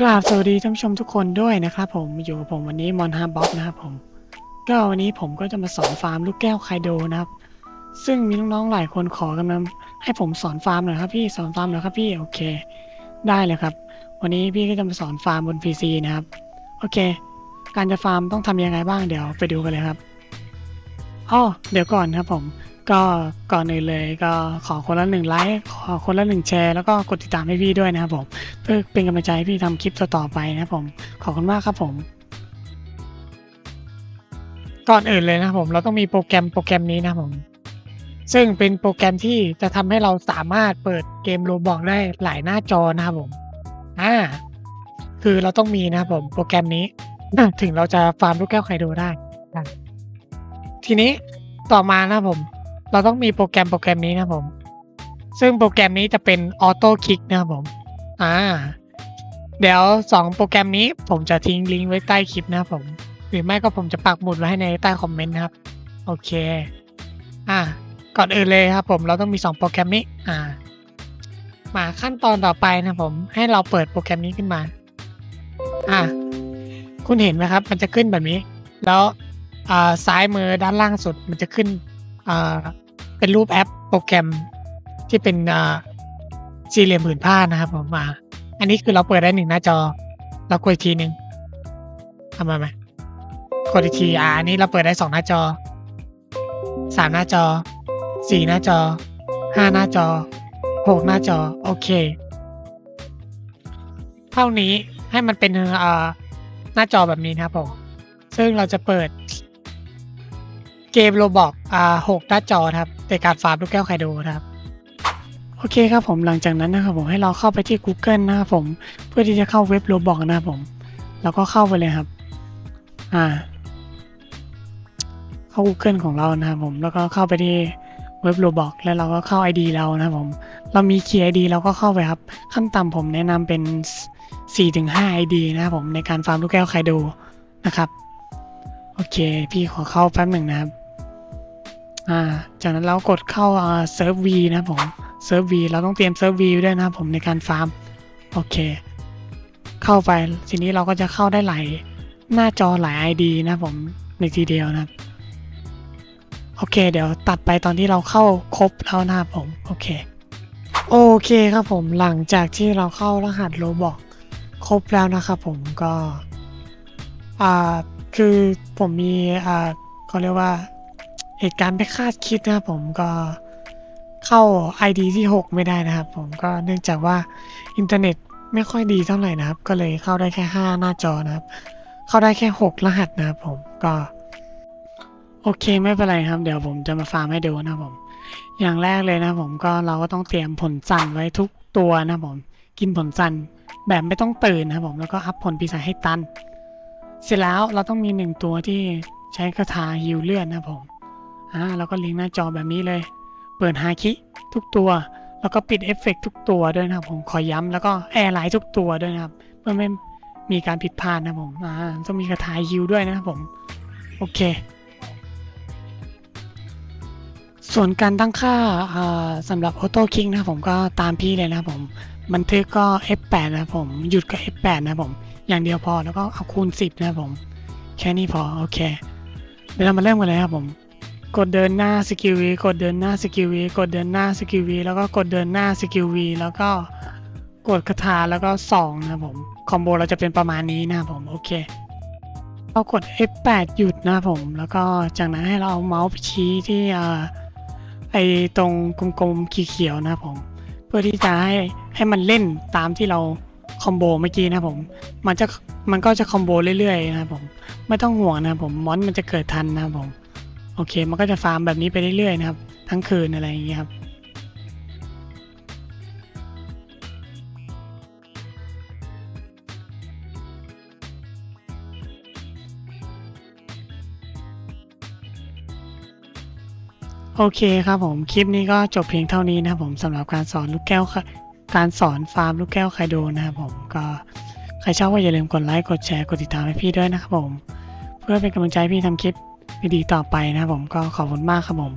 กราบสวัสดีท่านผู้ชมทุกคนด้วยนะครับผมอยู่กับผมวันนี้มอนฮาบ็อกนะครับผม ก็วันนี้ผมก็จะมาสอนฟาร์มลูกแก้วไคโดนะครับ ซึ่งมีน้องๆหลายคนขอกันมาให้ผมสอนฟาร์มหน่อยครับพี่สอนฟาร์มหน่อยครับพี่โอเค ได้เลยครับ วันนี้พี่ก็จะมาสอนฟาร์มบน PC นะครับโอเค การจะฟาร์มต้องทำยังไงบ้างเดี๋ยวไปดูกันเลยครับอ้อเดี๋ยวก่อนครับผม ก็ก่อนอื่นเลยก็ขอคนละหนึ่งไลค์ขอคนละหนึ่งแชร์แล้วก็กดติดตามให้พี่ด้วยนะครับผม เพื่อเป็นกำลังใจให้พี่ทำคลิปต่อๆไปนะครับผม ขอบคุณมากครับผม ก่อนอื่นเลยนะครับผมเราต้องมีโปรแกรมโปรแกรมนี้นะครับผม ซึ่งเป็นโปรแกรมที่จะทำให้เราสามารถเปิดเกมโรบอกได้หลายหน้าจอนะครับผมอ่าคือเราต้องมีนะครับผมโปรแกรมนี้ถึงเราจะฟาร์มลูกแก้วไคโดได้นะทีนี้ต่อมานะครับผม เราต้องมีโปรแกรมโปรแกรมนี้นะผม ซึ่งโปรแกรมนี้จะเป็นออโต้คลิกนะครับผม อ่า เดี๋ยวสองโปรแกรมนี้ผมจะทิ้งลิงก์ไว้ใต้คลิปนะครับผม หรือไม่ก็ผมจะปักหมุดไว้ให้ในใต้คอมเมนต์นะครับ โอเค อ่า ก่อนอื่นเลยครับผม เราต้องมีสองโปรแกรมนี้ อ่า มาขั้นตอนต่อไปนะผม ให้เราเปิดโปรแกรมนี้ขึ้นมา อ่า คุณเห็นไหมครับ มันจะขึ้นแบบนี้ แล้ว อ่า ซ้ายมือด้านล่างสุด มันจะขึ้น อ่า เป็นรูปแอปโปรแกรมที่เป็นสี่เหลี่ยมผืนผ้านะครับผมมา อันนี้คือเราเปิดได้หนึ่งหน้าจอ เรากดอีกทีหนึ่งทำมาไหมกดอีกทีอ่าอันนี้เราเปิดได้สองหน้าจอสามหน้าจอสี่หน้าจอห้าหน้าจอหกหน้าจอโอเค เท่านี้ให้มันเป็นอ่าหน้าจอแบบนี้นะครับผมซึ่งเราจะเปิด เกมโรบอกอ่าหกหน้าจอครับในการฟาร์มลูกแก้วไคโดนะครับโอเคครับผมหลังจากนั้นนะครับผมให้เราเข้าไปที่ Google นะครับผมเพื่อที่จะเข้าเว็บโรบอกนะครับผม แล้วก็เข้าไปเลยครับ อ่า เข้า Google ของเรานะครับผมแล้วก็เข้าไปที่เว็บโรบอกแล้วเราก็เข้า ID เรานะครับผม เรามีคีย์ ID เราก็เข้าไปครับ ขั้นต่ำผมแนะนำเป็น 4-5 ID นะครับผมในการฟาร์มลูกแก้วไคโดนะครับ โอเค พี่ขอเข้าแป๊บหนึ่งนะครับ อ่า จากนั้นเรากดเข้าเซิร์ฟวีนะผมเซิร์ฟวีเราต้องเตรียมเซิร์ฟวีด้วยนะผมในการฟาร์ม โอเค เข้าไปทีนี้เราก็จะเข้าได้หลายหน้าจอหลาย ID นะผมในทีเดียวนะโอเค เดี๋ยวตัดไปตอนที่เราเข้าครบแล้วนะครับผม โอเค โอเคครับผมหลังจากที่เราเข้ารหัสโลบอกครบแล้วนะครับผมก็อ่าคือผมมีอ่าเขาเรียกว่า เหตุการณ์ไม่คาดคิดนะครับผมก็เข้า ID ที่ 6 ไม่ได้นะครับ ผมก็เนื่องจากว่าอินเทอร์เน็ตไม่ค่อยดีเท่าไหร่นะครับ ก็เลยเข้าได้แค่ 5 หน้าจอนะครับ เข้าได้แค่ 6 รหัสนะครับผมก็โอเคไม่เป็นไรครับ เดี๋ยวผมจะมาฟาร์มให้ดูนะครับผม อย่างแรกเลยนะครับผมก็เราก็ต้องเตรียมผลจันไว้ทุกตัวนะครับผม กินผลจันแบบไม่ต้องตื่นนะครับผมแล้วก็อัพผลปีศาจให้ตัน เสร็จแล้วเราต้องมีหนึ่งตัวที่ใช้คาถาฮิวเลือดนะครับผม อ่าเราก็ลิงก์หน้าจอแบบนี้เลย เปิดฮาคิทุกตัว แล้วก็ปิดเอฟเฟกต์ทุกตัวด้วยนะครับผมขอย้ำแล้วก็แอร์ไลท์ทุกตัวด้วยนะครับ เพื่อไม่มีการผิดพลาดนะครับผมอ่าต้องมีคาถายฮิวด้วยนะครับผม โอเค ส่วนการตั้งค่าสำหรับออโต้คิงนะครับผมก็ตามพี่เลยนะครับผมบันทึกก็ F8 นะครับผม หยุดก็ F8 นะครับผม อย่างเดียวพอแล้วก็เอาคูณ 10 นะครับผม แค่นี้พอ โอเค เดี๋ยวเรามาเริ่มกันเลยครับผม กดเดินหน้าสกิลวีกดเดินหน้าสกิลวีกดเดินหน้าสกิลวีแล้วก็กดเดินหน้าสกิลวีแล้วก็กดคาถาแล้วก็สองนะผมคอมโบเราจะเป็นประมาณนี้นะผมโอเคเรากด F8 หยุดนะผมแล้วก็จากนั้นให้เราเอาเมาส์ไปชี้ที่อ่าไอตรงกลมๆเขียวๆนะผมเพื่อที่จะให้ให้มันเล่นตามที่เราคอมโบเมื่อกี้นะผมมันจะมันก็จะคอมโบเรื่อยๆนะผมไม่ต้องห่วงนะผมมอนมันจะเกิดทันนะผม โอเค มันก็จะฟาร์มแบบนี้ไปเรื่อยๆนะครับ ทั้งคืนอะไรอย่างเงี้ยครับ โอเคครับผม คลิปนี้ก็จบเพียงเท่านี้นะครับผมสำหรับการสอนลูกแก้วค่ะการสอนฟาร์มลูกแก้วไคโดนะครับผมก็ใครชอบก็อย่าลืมกดไลค์กดแชร์กดติดตามให้พี่ด้วยนะครับผม เพื่อเป็นกำลังใจพี่ทำคลิป ดีๆต่อไปนะครับผมก็ขอบคุณมากครับผม